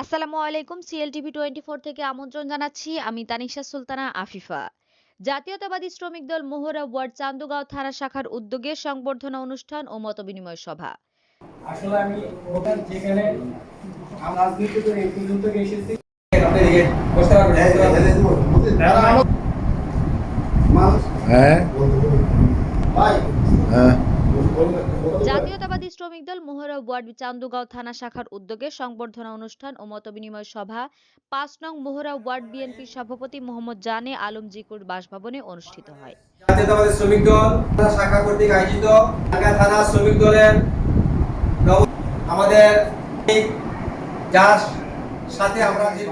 আসসালামু আলাইকুম CLTV twenty four থেকে আমন্ত্রণ জানাচ্ছি আমি তানিশা সুলতানা আফিফা জাতীয়তাবাদী শ্রমিক দল মোহরা ওয়ার্ড চান্দুগাঁও থানা শাখার উদ্যোগে সংবর্ধনা অনুষ্ঠান ও মতবিনিময় সভা আসলে আমি ওখান যেখানে রাজনীতি করে এই পর্যন্ত এসেছি। হ্যাঁ হ্যাঁ শ্রমিক দল মোহরা ওয়ার্ড চান্দুগাঁও থানা শাখার উদ্যোগে সংবর্ধনা অনুষ্ঠান ও মতবিনিময় সভা। পাঁচ নং মোহরা ওয়ার্ড বিএনপির সভাপতি মোহাম্মদ জানে আলম জিকুর বাসভবনে অনুষ্ঠিত হয়। জাতীয়তাবাদী শ্রমিক দল শাখা কর্তৃক আয়োজিত থানা শ্রমিক দলের আমাদের যার সাথে আমরা যে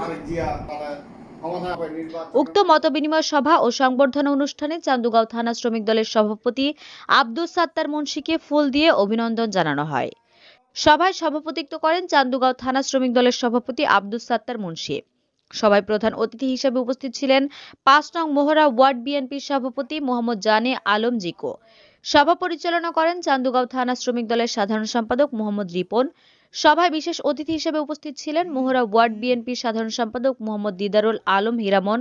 উক্ত মতবিনিময় সভা ও সংবর্ধনা অনুষ্ঠানে চান্দুগাঁও থানা শ্রমিক দলের সভাপতি আব্দুস সাত্তার মুন্সিকে ফুল দিয়ে অভিনন্দন জানানো হয়। সভায় সভাপতিত্ব করেন চান্দুগাঁও থানা শ্রমিক দলের সভাপতি আব্দুস সাত্তার মুন্সি। সভায় প্রধান অতিথি হিসেবে উপস্থিত ছিলেন পাঁচ নং মোহরা ওয়ার্ড বিএনপির সভাপতি মোহাম্মদ জানে আলম জিকো। সভা পরিচালনা করেন চান্দুগাঁও থানা শ্রমিক দলের সাধারণ সম্পাদক মোহাম্মদ রিপন। সভায় বিশেষ অতিথি হিসেবে উপস্থিত ছিলেন মোহরা ওয়ার্ড বিএনপির সাধারণ সম্পাদক মোহাম্মদ দিদারুল আলম হীরামন,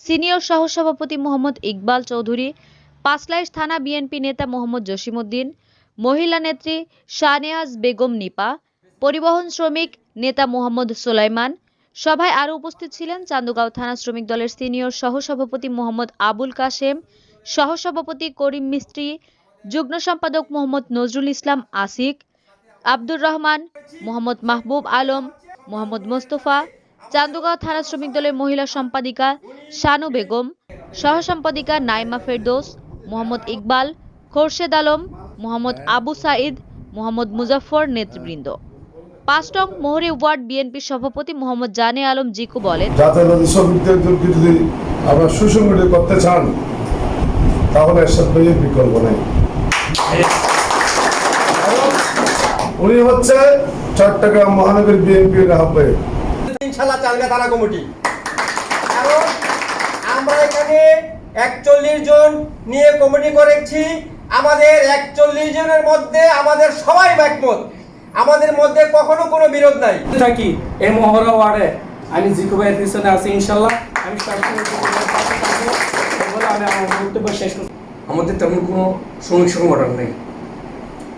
সিনিয়র সহসভাপতি মোহাম্মদ ইকবাল চৌধুরী, পাঁচলাইশ থানা বিএনপি নেতা মোহাম্মদ জসিমউদ্দিন, মহিলা নেত্রী শানেয়াজ বেগম নিপা, পরিবহন শ্রমিক নেতা মোহাম্মদ সোলাইমান। সভায় আরও উপস্থিত ছিলেন চান্দুগাঁও থানা শ্রমিক দলের সিনিয়র সহসভাপতি মোহাম্মদ আবুল কাশেম, সহসভাপতি করিম মিস্ত্রি, যুগ্ম সম্পাদক মোহাম্মদ নজরুল ইসলাম আসিক আব্দুর রহমান, মোহাম্মদ মাহবুব আলম, মোহাম্মদ মোস্তফা চান্দুগাঁও থানা শ্রমিক দলের মহিলা সম্পাদিকা শানু বেগম সহসম্পাদিকা নাইমা ফেরদৌস, মোহাম্মদ ইকবাল, খোরশেদ আলম, মোহাম্মদ আবু সাঈদ, মোহাম্মদ মুজাফফর নেতৃবৃন্দ। পাঁচটং মোহরে ওয়ার্ড বিএনপির সভাপতি মোহাম্মদ জানে আলম জিকু বলেন যদি আমরা সুসংগঠিত করতে চান, তাহলে বিকল্প নেই। উনি হচ্ছে চট্টগ্রাম মহানগরী বিএনপির আহ্বায়ক। ইনশাল্লাহ চালগা থানা কমিটি। কারণ আমরা এখানে একচল্লিশ জন নিয়ে কমিটি করেছি। আমাদের একচল্লিশ জনের মধ্যে আমাদের সবাই একমত। আমাদের মধ্যে কখনো কোনো বিরোধ নাই। থাকি এই মহড়া ওয়ার্ডে আমি জিকু ভাইয়ের পিছনে আছি ইনশাল্লাহ আমি আমি আমার বক্তব্য শেষ করছি। আমাদের তেমন কোনো শ্রমিক সংগঠন নেই।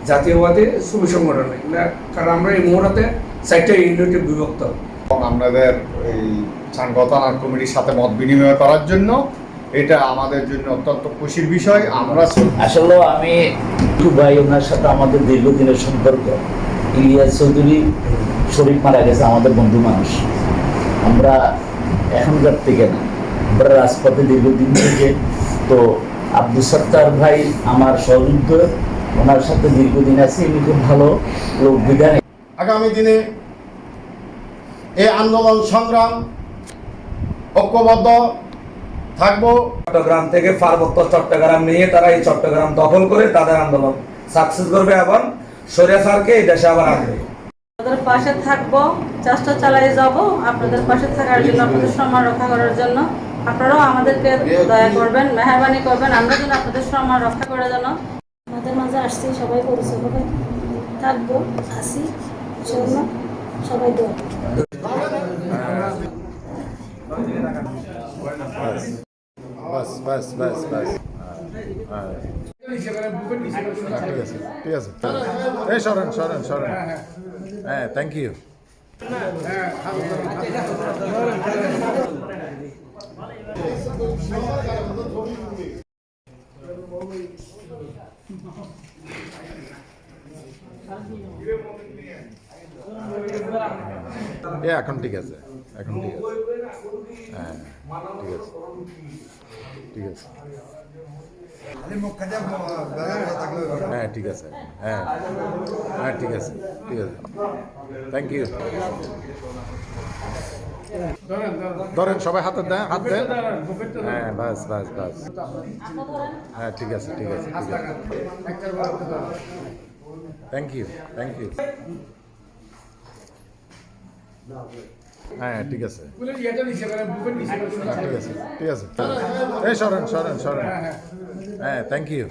জাতীয়বাদী শ্রমিক সংগঠন। নেই না কারণ আমরা এই মুহূর্তে চারটা ইউনিটে বিভক্ত। এবং আপনাদের এই সাংগঠন কমিটির সাথে মত বিনিময় করার জন্য এটা আমাদের জন্য অত্যন্ত খুশির বিষয়। আমরা আসলে আমি ভাই ওনার সাথে আমাদের দীর্ঘদিনের সম্পর্ক। ইলিয়াস চৌধুরী শরীফ মারা গেছে আমাদের বন্ধু মানুষ। আমরা এখনকার থেকে না আমরা রাজপথে দীর্ঘদিন থেকে। তো আব্দুল সত্তার ভাই আমার সহযুদ্ধ ওনার সাথে দীর্ঘদিন আছি উনি খুব ভালো লোক বিধানে। আগামী দিনে এই আন্দোলন সংগ্রাম ঐক্যবদ্ধ থাকব। চট্টগ্রাম থেকে পার্বত্য চট্টগ্রাম নিয়ে তারা এই চট্টগ্রাম দখল করে তাদের আন্দোলন সাকসেস করবে এবং সরিয়া স্যারকে এই দেশে আবার আনবে। আপনাদের পাশে থাকব চেষ্টা চালিয়ে যাব আপনাদের পাশে থাকার জন্য আপনাদের সম্মান রক্ষা করার জন্য। আপনারাও আমাদেরকে দয়া করবেন মেহরবানি করবেন আমরা যেন আপনাদের সম্মান রক্ষা করে যেন আমাদের মাঝে আসছি সবাই পরিচয় হবে থাকব আসি জন্য সবাই দোয়া ঠিক আছে ঠিক আছে। হ্যাঁ ইউ এ এখন ঠিক আছে, এখন ঠিক আছে। হ্যাঁ ঠিক আছে। ঠিক আছে। হ্যাঁ ঠিক আছে। হ্যাঁ হ্যাঁ ঠিক আছে। ঠিক আছে। থ্যাংক ইউ ধরেন, সবাই হাতে দেন, হাত দেন। হ্যাঁ বাস বাস বাস। হ্যাঁ ঠিক আছে ঠিক আছে ঠিক আছে। থ্যাংক ইউ থ্যাংক ইউ হ্যাঁ ঠিক আছে হ্যাঁ, ঠিক আছে ঠিক আছে এই সরেন সরেন সরেন হ্যাঁ থ্যাংক ইউ